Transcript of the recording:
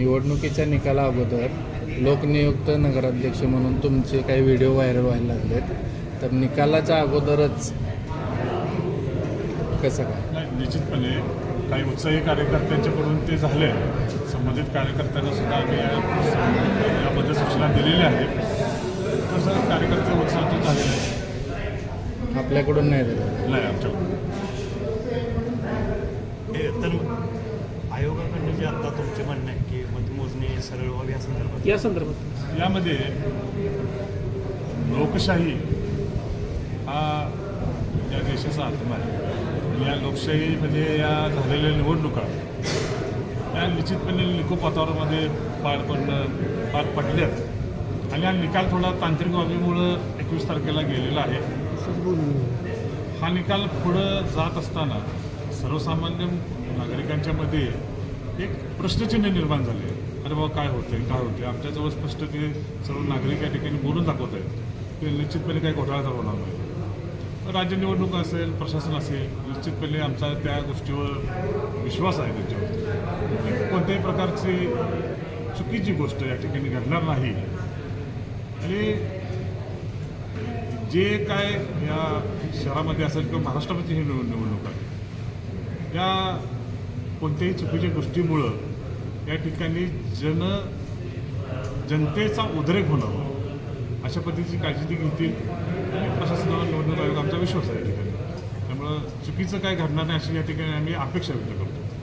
निवडणुकीच्या निकाला अगोदर लोकनियुक्त नगराध्यक्ष म्हणून तुमचे काही व्हिडिओ व्हायरल व्हायला लागलेत. तर निकालाच्या अगोदरच कसं काय? नाही निश्चितपणे काही उत्साही कार्यकर्त्यांच्याकडून ते झाले. संबंधित कार्यकर्त्यांना सुद्धा आम्ही याबद्दल सूचना दिलेल्या आहेत. तसं कार्यकर्ते उत्साहातून झालेले आहे आपल्याकडून नाही झालं. नाही आमच्याकडून. तर जे आता तुमचे म्हणणं आहे की मतमोजणी सरळ व्हावी या संदर्भात? या संदर्भात. यामध्ये लोकशाही हा या देशाचा आत्मा आहे. आणि या लोकशाहीमध्ये या झालेल्या निवडणुका या निश्चितपणे निकोप वातावरणामध्ये पार पडणं पार पडल्यात. आणि हा निकाल थोडा तांत्रिक बाबीमुळं एकवीस तारखेला गेलेला आहे. हा निकाल पुढं जात असताना सर्वसामान्य नागरिकांच्या मध्ये एक प्रश्नचिन्ह निर्माण झाले. अरे बाबा काय होते काय होते आमच्याजवळ स्पष्ट ते सर्व नागरिक या ठिकाणी बोलून दाखवत आहेत. ते निश्चितपणे काही घोटाळा तर होणार नाही. राज्य निवडणूक असेल प्रशासन असेल निश्चितपणे आमचा त्या गोष्टीवर विश्वास आहे त्याच्यावर. कोणत्याही प्रकारची चुकीची गोष्ट या ठिकाणी घडणार नाही. आणि जे काय या शहरामध्ये असेल किंवा महाराष्ट्रामध्ये ही निवडणूक आहे या कोणत्याही चुकीच्या गोष्टीमुळं या ठिकाणी जन जनतेचा उद्रेक होणं अशा पद्धतीची काळजी ती घेतील आणि प्रशासनावर निवडणूक आयोग आमचा विश्वास आहे या ठिकाणी. त्यामुळं चुकीचं काय घडणार नाही अशी या ठिकाणी आम्ही अपेक्षा व्यक्त करतो.